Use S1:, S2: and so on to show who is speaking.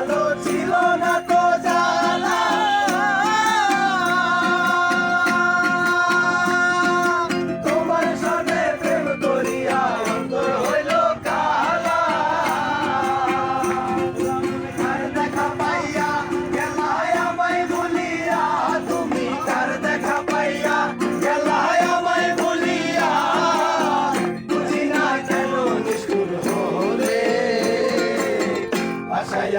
S1: আলো ছিল না তো জালা তোমার সঙ্গে প্রেম করিয়া অন্তর হইল কালা। তার দেখা পাইয়া গেলায় আমায় ভুলিয়া, তুমি তার দেখা পাইয়া গেলায় আমায় ভুলিয়া। বুঝি না কেন নিষ্ঠুর হলে, আশায়